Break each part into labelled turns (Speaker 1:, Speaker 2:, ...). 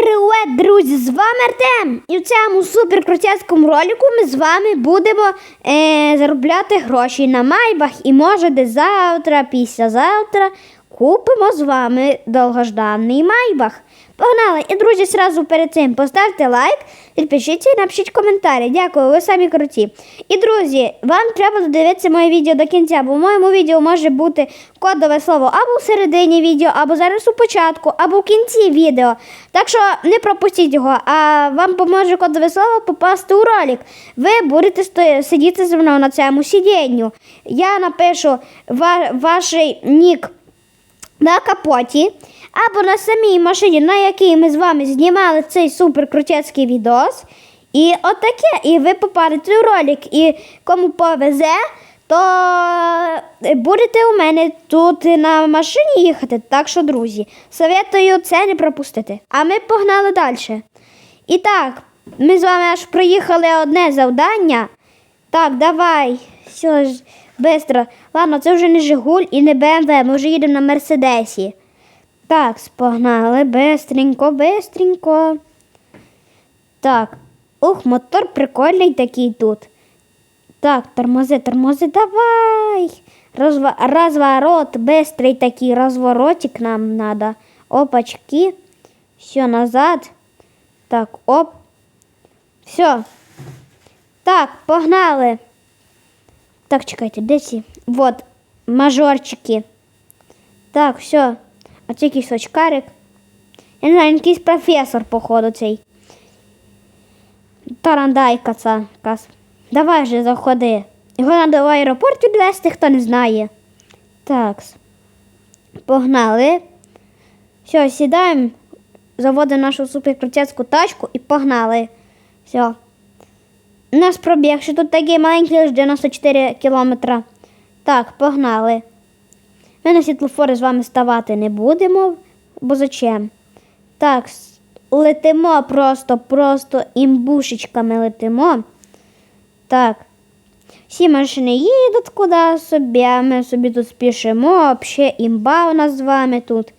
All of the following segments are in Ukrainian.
Speaker 1: Привет, друзі! З вами Артем! І в цьому суперкрутецькому ролику ми з вами будемо е, заробляти гроші на майбах і може десь завтра, післязавтра купимо з вами довгожданий майбах. Погнали! І друзі, сразу перед цим поставте лайк, підпишіться і напишіть коментарі. Дякую, ви самі круті. І друзі, вам треба додивитися моє відео до кінця, бо в моєму відео може бути кодове слово або в середині відео, або зараз у початку, або в кінці відео. Так що не пропустіть його, а вам поможе кодове слово попасти у ролик. Ви будете сидіти зі мною на цьому сидінню. Я напишу ва- ваш нік на капоті або на самій машині, на якій ми з вами знімали цей суперкрутецький відос. І отаке, і ви попадете в ролик. І кому повезе, то будете у мене тут на машині їхати. Так що, друзі, советую це не пропустити. А ми погнали далі. І так, ми з вами аж проїхали одне завдання. Так, давай. Все ж, бистро. Ладно, це вже не Жигуль і не БМВ, ми вже їдемо на Мерседесі. Так, погнали, бистренько, бистренько. Так. Ух, мотор прикольний такий тут. Так, тормози, тормози, давай. Розва... Разворот, быстрый такий разворотик нам надо. Опачки. Все, назад. Так, оп. Все. Так, погнали. Так, чекайте, де ці? Вот, мажорчики. Так, все. А це якийсь очкарик. Я не знаю, якийсь професор, походу, цей. Тарандайка ця. якась. Давай же заходи. Його треба в аеропорт відвезти, хто не знає. Так. Погнали. Все, сідаємо, заводимо нашу суперкрутецьку тачку і погнали. Все. Нас пробіг, що тут такий маленький лише 94 кілометра. Так, погнали. Ми на світлофори з вами ставати не будемо, бо зачем? Так, летимо просто, просто імбушечками летимо. Так. Всі машини їдуть куди собі, а ми собі тут спішимо, взагалі імба у нас з вами тут.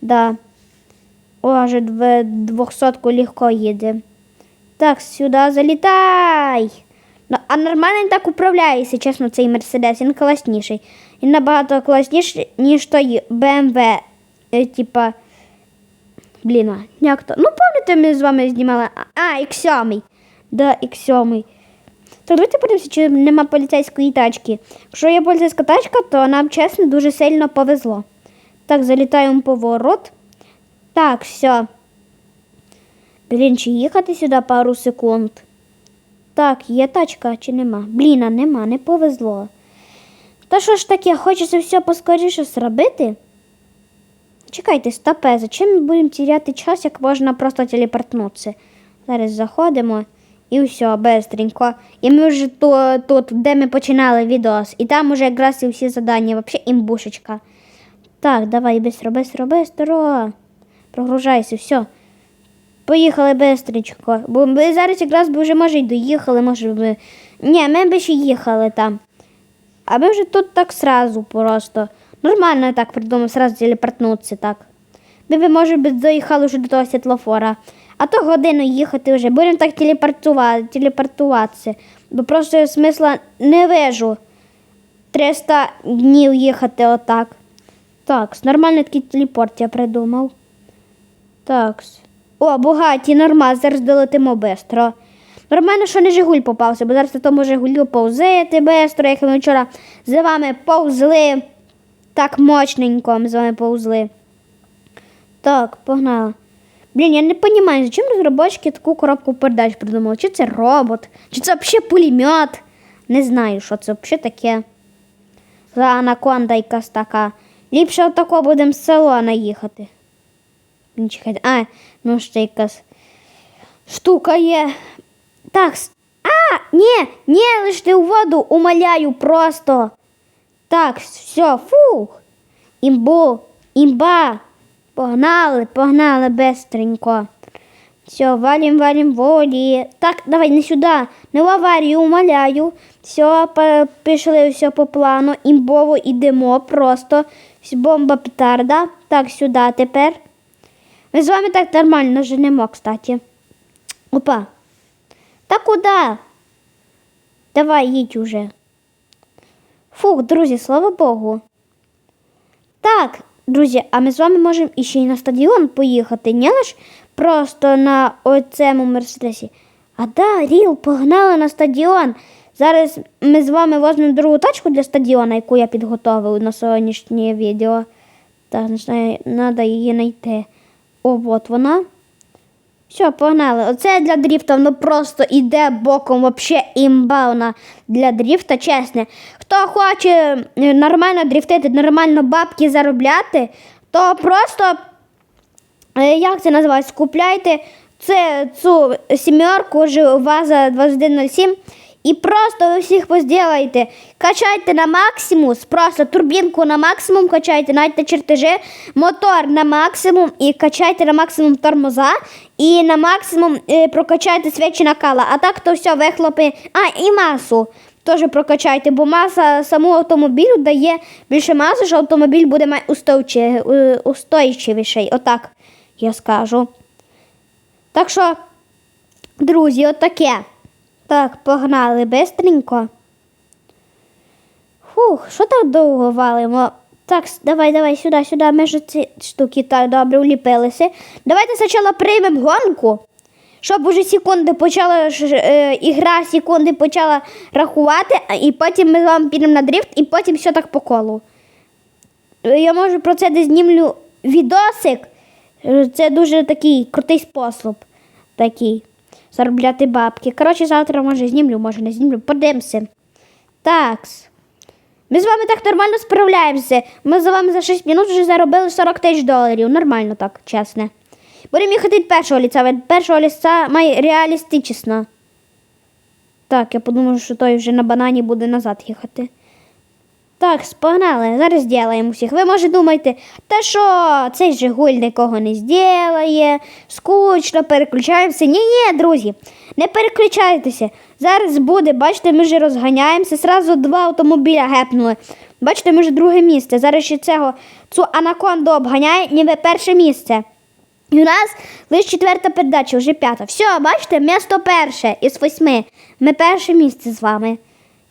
Speaker 1: Да. О, вже легко їде. Так, сюди залітай. Ну, а нормально він так управляється, чесно, цей Мерседес, він класніший. Він набагато класніший, ніж той BMW. Е, типа. Блін, як то? Ну, пам'ятаєте, ми з вами знімали. А, X7. Да, X7. Так, давайте подивимося, чи нема поліцейської тачки. Якщо є поліцейська тачка, то нам чесно дуже сильно повезло. Так, залітаємо поворот. Так, все. Блін, чи їхати сюди пару секунд? Так, є тачка чи нема? Блін, а нема, не повезло. Та що ж таке, хочеться все поскоріше зробити? Чекайте, стопе, зачем ми будемо теряти час, як можна просто телепортнутися? Зараз заходимо і все, быстренько. І ми вже то, тут, де ми починали відос. І там уже якраз і всі завдання, взагалі імбушечка. Так, давай, бистро, бистро, бистро. Прогружайся, все. Поїхали бистренько. Бо ми зараз якраз би вже може й доїхали, може би. Ні, ми б ще їхали там. А ми вже тут так сразу просто. Нормально так придумав, сразу телепортнутися так. Ми б, може би, доїхали вже до того світлофора. А то годину їхати вже. Будемо так телепортувати, телепортуватися. Бо просто смисла не вижу. 300 днів їхати отак. Так, нормальний такий телепорт я придумав. Так. О, багаті, нормально, зараз долетимо бистро. Нормально, що не Жигуль попався, бо зараз на тому Жигулю повзити бистро, як ми вчора з вами повзли. Так мощненько ми з вами повзли. Так, погнали. Блін, я не розумію, зачем розробники таку коробку передач придумали? Чи це робот, чи це взагалі пулемет? Не знаю, що це взагалі таке. За анаконда якась така. Ліпше отако будемо з салона їхати. Чекайте. А, ну ще якась штука є. Так. А, ні, ні, лиште у воду, умоляю просто. Так, все, фух. Імбу, імба. Погнали, погнали бестренько. Все, валим, валим воді. Так, давай не сюди, не в аварію, умоляю. Все, пішли все по плану. Імбово ідемо просто. Бомба петарда. Так, сюди тепер. Ми з вами так нормально женемо, кстати. Опа. Та куди? Давай, їдь уже. Фух, друзі, слава Богу. Так, друзі, а ми з вами можемо іще й на стадіон поїхати, не лиш просто на оцьому мерседесі. А да, Ріл, погнали на стадіон. Зараз ми з вами візьмемо другу тачку для стадіона, яку я підготовив на сьогоднішнє відео. Так, не треба її знайти. О, от вона. Все, погнали. Оце для дріфта воно просто іде боком, вообще імбауна для дріфта, чесно. Хто хоче е, нормально дріфтити, нормально бабки заробляти, то просто, е, як це називається, купляйте це, цю сімерку ж ВАЗа 2107 і просто ви всіх позділайте. Качайте на максимум, просто турбінку на максимум качайте, навіть чертежі, мотор на максимум і качайте на максимум тормоза і на максимум е, прокачайте свічі накала. А так то все, вихлопи. А, і масу. Теж прокачайте, бо маса самого автомобілю дає більше маси, що автомобіль буде е, устойчивіший. Отак я скажу. Так що, друзі, отаке. Так, погнали бистренько. Фух, що так довго валимо? Так, давай, давай, сюди, сюди. Ми ж ці штуки так добре вліпилися. Давайте спочатку приймемо гонку, щоб уже секунди почала е, ігра секунди почала рахувати, і потім ми з вами підемо на дрифт, і потім все так по колу. Я може про це десь знімлю відосик. Е, Це дуже такий крутий спосіб. Такий. Заробляти бабки. Коротше, завтра може знімлю, може не знімлю. Подивимося. Такс. Ми з вами так нормально справляємося. Ми з вами за 6 минут вже заробили 40 тисяч доларів. Нормально так, чесно. Будемо їхати від першого ліця. Від першого ліця має реалістично. Так, я подумав, що той вже на банані буде назад їхати. Так, погнали, зараз зробимо всіх. Ви може думаєте, та що цей Жигуль нікого не зробляє, скучно, переключаємося. Ні, ні, друзі, не переключайтеся. Зараз буде, бачите, ми вже розганяємося. Сразу два автомобіля гепнули. Бачите, ми вже друге місце. Зараз ще цього цю анаконду обганяє, ніби перше місце. І у нас лише четверта передача, вже п'ята. Все, бачите, місто перше із восьми. Ми перше місце з вами.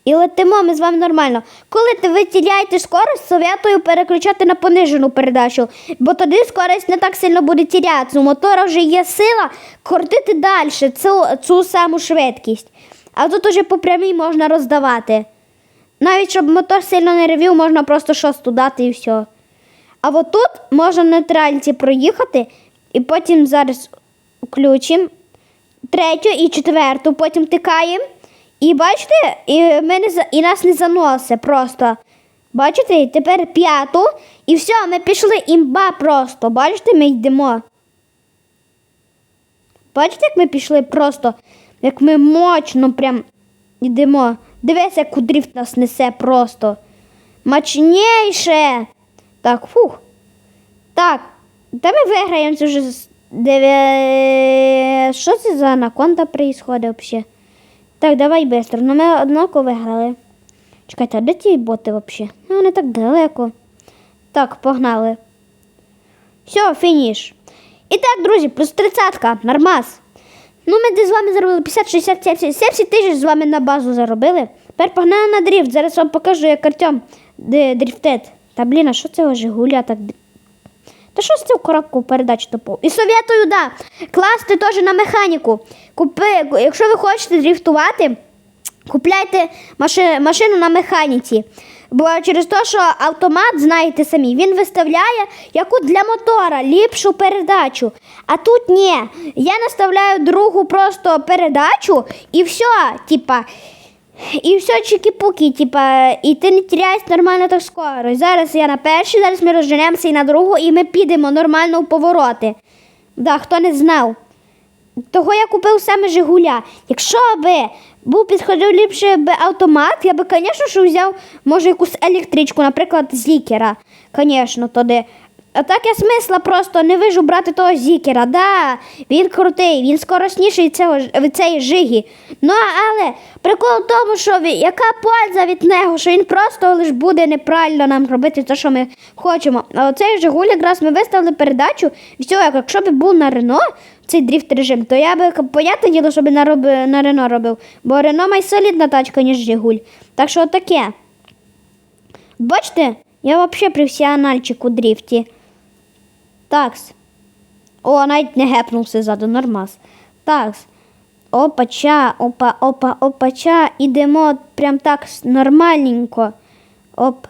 Speaker 1: І летимо ми з вами нормально. Коли ви тіряєте скорость, советую переключати на понижену передачу, бо тоді скорость не так сильно буде тірятися. У мотора вже є сила крутити далі цю, цю саму швидкість. А тут уже по прямій можна роздавати. Навіть щоб мотор сильно не ревів, можна просто шосту дати і все. А от тут можна в нейтральці проїхати, і потім зараз включимо третю і четверту, потім тикаємо. І бачите, і, ми не, і нас не заносить просто. Бачите, тепер п'яту. І все, ми пішли імба просто. Бачите, ми йдемо. Бачите, як ми пішли просто, як ми мощно прям йдемо. Дивися, як дріфт нас несе просто. Мощніше. Так, фух. Так, та ми виграємо це вже. Що це за анаконда взагалі? Так, давай быстро. Ну ми однаково виграли. Чекайте, а де ті боти взагалі? Ну, вони так далеко. Так, погнали. Все, фініш. І так, друзі, плюс тридцятка, нормас. Ну, ми десь з вами заробили 50, 60, 70, 70 тисяч з вами на базу заробили. Тепер погнали на дріфт. Зараз вам покажу, як Артем де дріфтет. Та блін, а що це Жигуля так? Та що з цю коробку передач топов? І советую, да, класти теж на механіку. Купи, якщо ви хочете дріфтувати, купляйте маши, машину на механіці. Бо через те, що автомат, знаєте самі, він виставляє яку для мотора ліпшу передачу. А тут ні. Я наставляю другу просто передачу і все, типа. І все чики-пуки, типа, і ти не теряєш нормально так скоро. Зараз я на першій, зараз ми розженемося і на другу, і ми підемо нормально у повороти. Да, хто не знав. Того я купив саме Жигуля. Якщо би був підходив ліпше би автомат, я би, звісно, взяв, може, якусь електричку, наприклад, зікера. Звісно, тоді. А так я смисла просто не вижу брати того зікера. Да, він крутий, він скоросніший цього від цієї жиги. Ну але прикол в тому, що ві- яка польза від нього, що він просто лиш буде неправильно нам робити те, що ми хочемо. А оцей Жигуль якраз ми виставили передачу. І все, як- якщо б був на Рено цей дріфт режим, то я би понятне діло, щоб на, роб... на Рено робив. Бо Рено має солідна тачка, ніж Жигуль. Так що таке. Бачите, я взагалі професіональчик у дріфті. Такс. О, навіть не гепнувся ззаду, нормас. Такс. Опача, опа, опа, опача. Ідемо прям так нормальненько. Оп.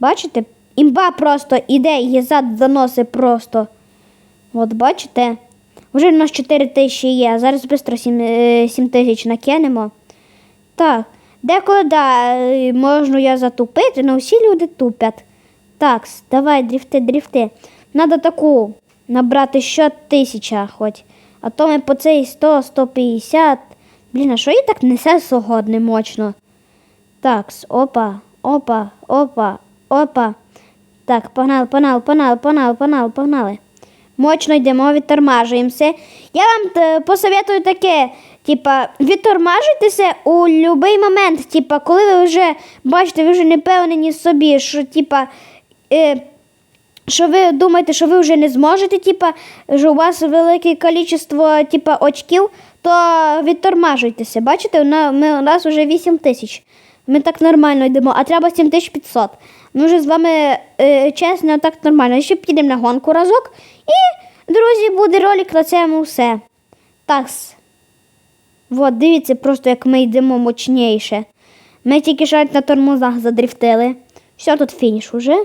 Speaker 1: Бачите? Імба просто іде і зад заносить просто. От бачите? Вже в нас 4 тисячі є, зараз швидко 7, 7 тисяч накинемо. Так, деколи да, е, можна я затупити, але всі люди тупять. Так, давай, дріфти, дріфти. Надо таку набрати ще тисяча хоч. А то ми по цей 100, 150. Блін, а що їй так несе сьогодні мощно? Так, опа, опа, опа, опа. Так, погнали, погнали, погнали, погнали, погнали, погнали. Мощно йдемо, відтормажуємося. Я вам е, посоветую таке, типа, відтормажуйтеся у будь-який момент, типа, коли ви вже бачите, ви вже не певнені собі, що типа. Е, що ви думаєте, що ви вже не зможете, типа, що у вас велике кількість типа, очків, то відтормажуйтеся. Бачите, у на- ми, у нас вже 8 тисяч. Ми так нормально йдемо, а треба 7500. Ми вже з вами е, чесно, так нормально. Ще підемо на гонку разок. І, друзі, буде ролик на цьому все. Такс. От, дивіться просто, як ми йдемо мощніше. Ми тільки що на тормозах задрифтили. Все, тут фініш уже.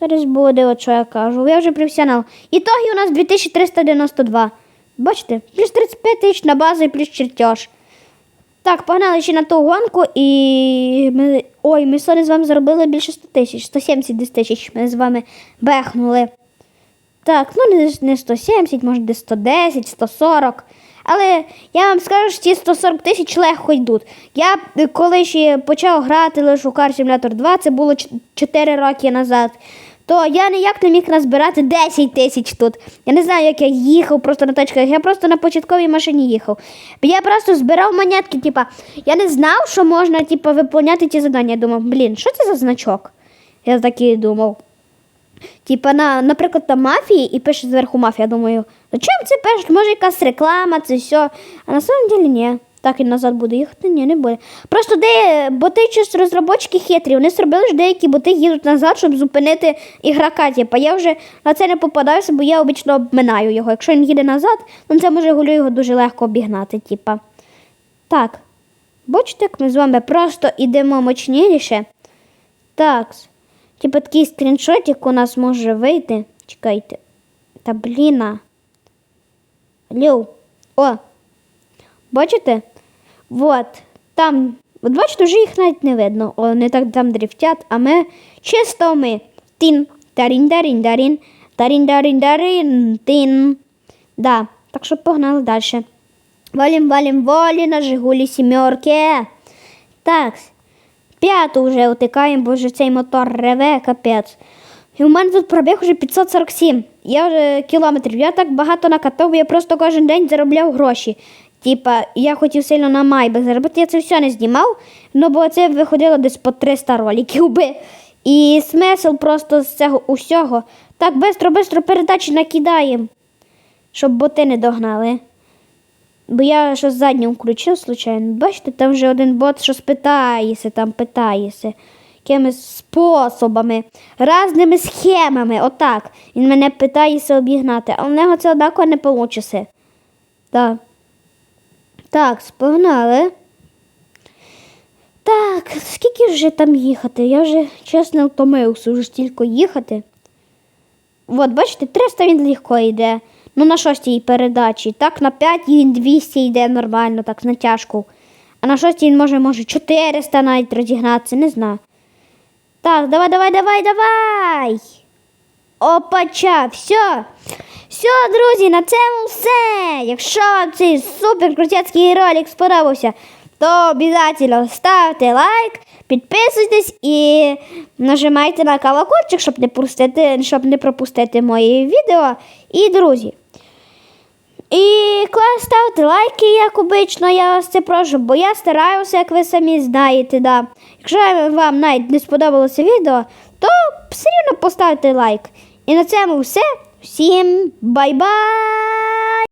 Speaker 1: Зараз буде, от що я кажу. Я вже професіонал. Ітоги у нас 2392. Бачите? Плюс 35 тисяч на базу і плюс чертеж. Так, погнали ще на ту гонку і ми. Ой, ми сьогодні з вами заробили більше 100 тисяч, 170 тисяч ми з вами бехнули. Так, ну не, не 170, може десь 110, 140. Але я вам скажу, що ці 140 тисяч легко йдуть. Я коли ще почав грати лише у Car Simulator 2, це було 4 роки назад, то я ніяк не міг назбирати 10 тисяч тут. Я не знаю, як я їхав просто на тачках, я просто на початковій машині їхав. Я просто збирав монетки, типа, я не знав, що можна типа, виповняти ті завдання. Я думав, блін, що це за значок? Я так і думав. Типа, на, наприклад, на мафії і пише зверху мафія. Я думаю, зачем це пишуть? Може якась реклама, це все. А на самом деле ні. Так і назад буде їхати? Ні, не буде. Просто де боти чи розробочки хитрі. Вони зробили ж деякі боти їдуть назад, щоб зупинити ігрока. Типа, я вже на це не попадаюся, бо я обично обминаю його. Якщо він їде назад, ну це може гулю його дуже легко обігнати. Типа. Так. Бачите, як ми з вами просто йдемо мощніше. Так. Типа такий скріншотик у нас може вийти. Чекайте. Та бліна. Алло. О. Бачите? Вот. Там. От бачите, вже їх навіть не видно. Вони так там дрифтять, а ми чисто ми. Тін. Тарін, дарін, дарін. Тарін, дарін, дарін. Тін. Да. Так що погнали далі. Валім, валім, волі на Жигулі сімерки. Так. П'яту вже утикаємо, бо вже цей мотор реве, капець. І у мене тут пробіг вже 547. Я вже кілометрів. Я так багато накатав, я просто кожен день заробляв гроші. Типа, я хотів сильно на майбах заробити, я це все не знімав, ну бо це виходило десь по 300 роликів би. І смисл просто з цього усього. Так, бистро-бистро передачі накидаємо, щоб боти не догнали. Бо я щось задню включив, случайно. Бачите, там вже один бот щось питається, там питається. Якимись способами, разними схемами. Отак. Він мене питається обігнати, а в нього це однаково не вийде. Так. Так, спогнали. Так, скільки вже там їхати? Я вже чесно втомився, вже стільки їхати. От, бачите, 300 він легко йде. Ну на шостій передачі. Так, на 5 він 200 йде нормально, так, з натяжку. А на шостій він може, може 400 навіть розігнатися, не знаю. Так, давай, давай, давай, давай. Опача, все. Все, друзі, на цьому все. Якщо вам цей супер крутецький ролик сподобався, то обов'язково ставте лайк, підписуйтесь і нажимайте на колокольчик, щоб не, пропустити, щоб не пропустити мої відео. І друзі. І ставте лайки, як обично, я вас це прошу, бо я стараюся, як ви самі знаєте. Да. Якщо вам навіть не сподобалося відео, то все рівно поставте лайк. І на цьому все. Всім бай-бай!